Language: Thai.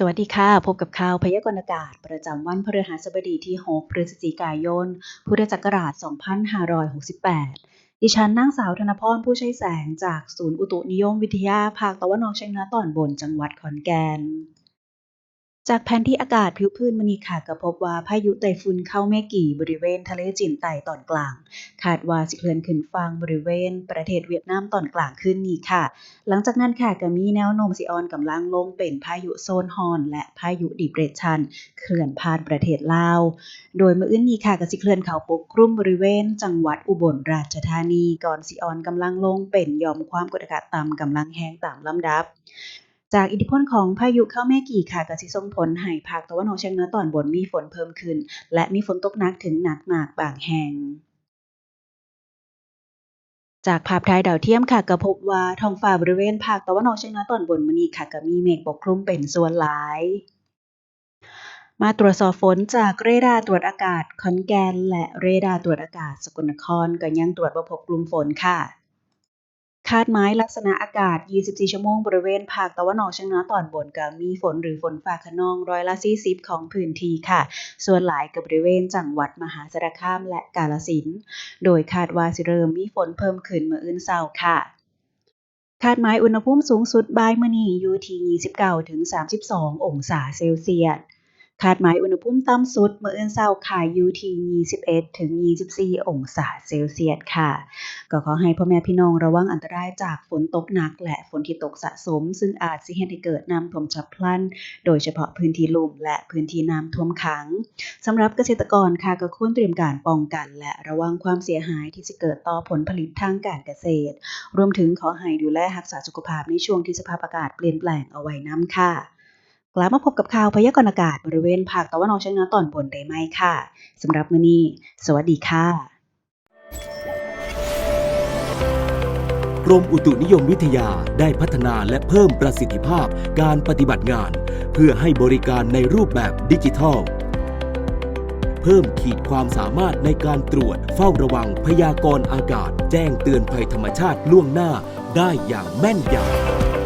สวัสดีค่ะ พบกับข่าวพยากรณ์อากาศ ประจำวันพฤหัสบดีที่ 6 พฤศจิกายน พุทธศักราช 2568 ดิฉันนางสาวธนพรผู้ใช้แสงจากศูนย์อุตุนิยมวิทยาภาคตะวันออกเฉียงเหนือตอนบนจังหวัดขอนแก่น จากแผนที่อากาศผิวพื้นมณีค่ะก็พบว่าพายุไต้ฝุ่นเข้าแม่กี่บริเวณทะเลจีนใต้ตอนกลาง คาดว่าสิเคลื่อนขึ้นฝั่งบริเวณ ประเทศเวียดนามตอนกลางคืนนี้ค่ะ หลังจากนั้นค่ะก็มีแนวโน้มสิอ่อนกำลังลงเป็นพายุโซนฮอน และพายุดิเรชันเคลื่อนผ่านประเทศลาว โดยเมื้ออื่นนี้ค่ะก็สิเคลื่อนเข้าปกคลุมบริเวณ จังหวัดอุบลราชธานีก่อนสิอ่อนกำลังลงเป็นยอมความกดอากาศต่ำกำลังแห้งตามลำดับ จากอิทธิพลของพายุเข้าแม่กี่ค่ะก็สิส่งผลให้ภาคตะวันออกเฉียงเหนือตอนบนมีฝนเพิ่มขึ้น และมีฝนตกหนักถึงหนักมากบางแห่งจากภาพถ่ายดาวเทียมค่ะก็พบว่าท้องฟ้าบริเวณภาคตะวันออกเฉียงเหนือตอนบนมื้อนี้ค่ะก็มีเมฆปกคลุมเป็นส่วนหลาย มาตรวจสอบฝนจากเรดาร์ตรวจอากาศขอนแกนและเรดาร์ตรวจอากาศสกลนครก็ยังตรวจบ่พบกลุ่มฝนค่ะ คาดหมายลักษณะอากาศ 24 ชั่วโมงบริเวณภาคตะวันออกเฉียงเหนือตอนบนก็มีฝนหรือฝนฟ้าคะนองร้อยละ 40 ของพื้นที่ค่ะ ส่วนหลายก็บริเวณจังหวัดมหาสารคามและกาฬสินธุ์โดยคาดว่าสิเริ่มมีฝนเพิ่มขึ้นเมื้ออื่นเช้าค่ะคาดหมายอุณหภูมิสูงสุดบ่ายมื้อนี้อยู่ที่ 29-32 องศาเซลเซียส คาดหมายอุณหภูมิต่ำสุดเมื้ออื่นเช้าค่ะอยู่ที่21-24 องศาเซลเซียสค่ะ ก็ขอให้พ่อแม่พี่น้องระวังอันตรายจากฝนตกหนักและฝนที่ตกสะสม ซึ่งอาจสิเฮ็ดให้เกิดน้ำท่วมฉับพลัน โดยเฉพาะพื้นที่ลุ่มและพื้นที่น้ำท่วมขังสำหรับเกษตรกรค่ะก็ควรเตรียมการป้องกัน และระวังความเสียหายที่จะเกิดต่อผลผลิตทางการเกษตร รวมถึงขอให้ดูแลรักษาสุขภาพในช่วงที่สภาพอากาศเปลี่ยนแปลงเอาไว้น้ำค่ะ กลับมาพบกับข่าวพยากรณ์อากาศบริเวณภาคตะวันออกเฉียงเหนือตอนบนได้ไหมค่ะสำหรับมื้อนี้ สวัสดีค่ะ กรมอุตุนิยมวิทยาได้พัฒนาและเพิ่มประสิทธิภาพการปฏิบัติงาน เพื่อให้บริการในรูปแบบดิจิทัล เพิ่มขีดความสามารถในการตรวจเฝ้าระวังพยากรณ์อากาศ แจ้งเตือนภัยธรรมชาติล่วงหน้าได้อย่างแม่นยำ